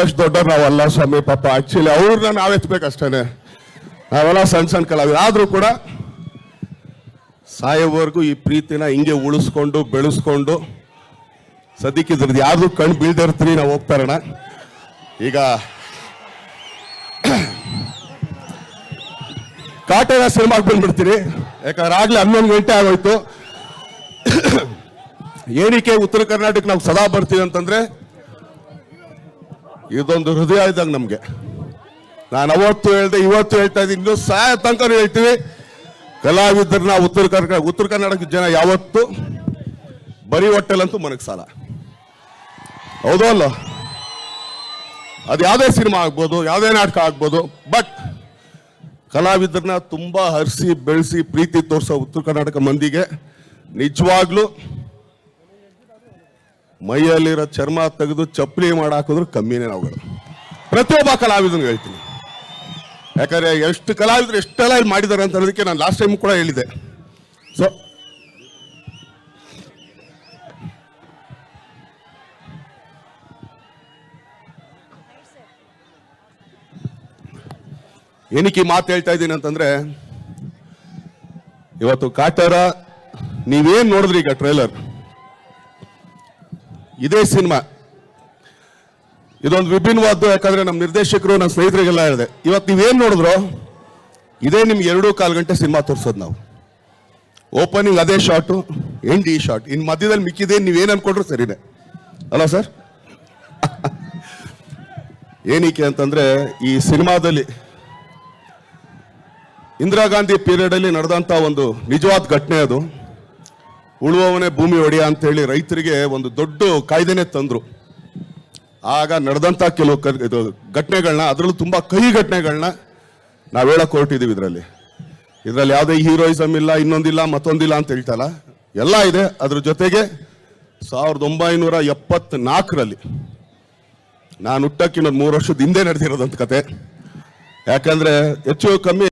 ಅಷ್ಟು ದೊಡ್ಡವ್ರು ನಾವಲ್ಲ ಸ್ವಾಮಿ ಪಾಪ. ಆಕ್ಚುಲಿ ಅವ್ರನ್ನ ನಾವ್ ಎತ್ಬೇಕಷ್ಟೇನೆ ನಾವೆಲ್ಲ ಸಣ್ಣ ಸಣ್ಣ ಕಲಾವಿದ್ರು ಆದರೂ ಕೂಡ ಸಾಯೋವರೆಗೂ ಈ ಪ್ರೀತಿನ ಹಿಂಗೆ ಉಳಿಸ್ಕೊಂಡು, ಬೆಳೆಸ್ಕೊಂಡು ಸದ್ಯಕ್ಕೆ ಇದ್ರದ್ದು ಕಣ್ಣು ಬೀಳ್ದೆ ಬೀಳ್ದೇ ಇರ್ತೀರಿ, ನಾವು ಹೋಗ್ತಾರಣ ಈಗ ಕಾಟೇರ ಸಿನಿಮಾಗೆ ಬಂದ್ಬಿಡ್ತೀರಿ. ಯಾಕಂದ್ರೆ ಆಗ್ಲೇ ಹನ್ನೊಂದು ಗಂಟೆ ಆಗೋಯ್ತು. ಏನಕ್ಕೆ ಉತ್ತರ ಕರ್ನಾಟಕ ನಾವು ಸದಾ ಬರ್ತೀವಿ ಅಂತಂದ್ರೆ ಇದೊಂದು ಹೃದಯ ಇದ್ದಂಗೆ ನಮಗೆ. ನಾನು ಅವತ್ತು ಹೇಳ್ದೆ, ಇವತ್ತು ಹೇಳ್ತಾ ಇದ್ದೀನಿ. ಇನ್ನೂ ಸಾಯ ತನಕ ಹೇಳ್ತೀವಿ. ಕಲಾವಿದರನ್ನ ಉತ್ತರ ಕರ್ನಾಟಕ ಉತ್ತರ ಕರ್ನಾಟಕ ಜನ ಯಾವತ್ತು ಬರೀ ಹೊಟ್ಟೆಲಂತೂ ಮನಗೆ ಸಾಲ. ಹೌದೋ ಅಲ್ಲ? ಅದು ಯಾವುದೇ ಸಿನಿಮಾ ಆಗ್ಬೋದು, ಯಾವುದೇ ನಾಟಕ ಆಗ್ಬೋದು, ಬಟ್ ಕಲಾವಿದರನ್ನ ತುಂಬ ಹರಿಸಿ, ಬೆಳೆಸಿ, ಪ್ರೀತಿ ತೋರಿಸೋ ಉತ್ತರ ಕರ್ನಾಟಕ ಮಂದಿಗೆ ನಿಜವಾಗ್ಲೂ ಮೈಯಲ್ಲಿರೋ ಚರ್ಮ ತೆಗೆದು ಚಪ್ಪಲಿ ಮಾಡಾಕಿದ್ರು ಕಮ್ಮಿನೇ ನಾವುಗಳು ಪ್ರತಿಯೊಬ್ಬ ಕಲಾವಿದನಿಗೆ ಹೇಳ್ತೀನಿ. ಯಾಕಂದ್ರೆ ಎಷ್ಟು ಕಲಾವಿದರು ಎಷ್ಟೆಲ್ಲ ಇಲ್ಲಿ ಮಾಡಿದ್ದಾರೆ ಅಂತ ಅನ್ನೋದಕ್ಕೆ ನಾನು ಲಾಸ್ಟ್ ಟೈಮ್ ಕೂಡ ಹೇಳಿದೆ ಸೊ ಏನಕ್ಕೆ ಈ ಮಾತು ಹೇಳ್ತಾ ಇದ್ದೀನಿ ಅಂತಂದ್ರೆ, ಇವತ್ತು ಕಾಟರ ನೀವೇನ್ ನೋಡಿದ್ರಿ ಈಗ ಟ್ರೈಲರ್ ಇದೇ ಸಿನಿಮಾ. ಇದೊಂದು ವಿಭಿನ್ನವಾದ್ದು, ಯಾಕಂದ್ರೆ ನಮ್ಮ ನಿರ್ದೇಶಕರು ನನ್ನ ಸ್ನೇಹಿತರಿಗೆಲ್ಲ ಹೇಳಿದೆ. ಇವತ್ತು ನೀವೇನು ನೋಡಿದ್ರು, ಇದೇ ನಿಮ್ಗೆ ಎರಡು ಕಾಲು ಗಂಟೆ ಸಿನಿಮಾ ತೋರಿಸೋದು ನಾವು. ಓಪನಿಂಗ್ ಅದೇ ಶಾಟು ಎಂಡ್ ಈ ಶಾಟ್ ಇನ್ ಮಧ್ಯದಲ್ಲಿ ಮಿಕ್ಕಿದೆ, ನೀವೇನು ಅನ್ಕೊಂಡ್ರು ಸರಿನೇ. ಅಲ್ಲ ಸರ್? ಏನಕ್ಕೆ ಅಂತಂದ್ರೆ, ಈ ಸಿನಿಮಾದಲ್ಲಿ ಇಂದಿರಾ ಗಾಂಧಿ ಪೀರಿಯಡಲ್ಲಿ ನಡೆದಂತ ಒಂದು ನಿಜವಾದ ಘಟನೆ ಅದು. ಉಳುವವನೇ ಭೂಮಿ ಒಡೆಯ ಅಂತ ಹೇಳಿ ರೈತರಿಗೆ ಒಂದು ದೊಡ್ಡ ಕಾಯ್ದೆನೆ ತಂದ್ರು. ಆಗ ನಡೆದಂತ ಕೆಲವು ಘಟನೆಗಳನ್ನ ಅದರಲ್ಲೂ ತುಂಬಾ ಕಹಿ ಘಟನೆಗಳನ್ನ ನಾವು ಹೇಳಕ್ ಹೊರಟಿದೀವಿ ಇದರಲ್ಲಿ. ಇದರಲ್ಲಿ ಯಾವುದೇ ಹೀರೋಯಿಸಮ್ ಇಲ್ಲ, ಇನ್ನೊಂದಿಲ್ಲ, ಮತ್ತೊಂದಿಲ್ಲ ಅಂತ ಹೇಳ್ತಲ್ಲ, ಎಲ್ಲ ಇದೆ. ಅದ್ರ ಜೊತೆಗೆ ಸಾವಿರದ ಒಂಬೈನೂರ ಎಪ್ಪತ್ನಾಲ್ಕರಲ್ಲಿ ನಾನು ಹುಟ್ಟಕ್ಕಿನ್ನೊಂದು ಮೂರು ವರ್ಷದ ಹಿಂದೆ ನಡೆದಿರೋದಂತ ಕತೆ. ಯಾಕಂದ್ರೆ ಹೆಚ್ಚು ಕಮ್ಮಿ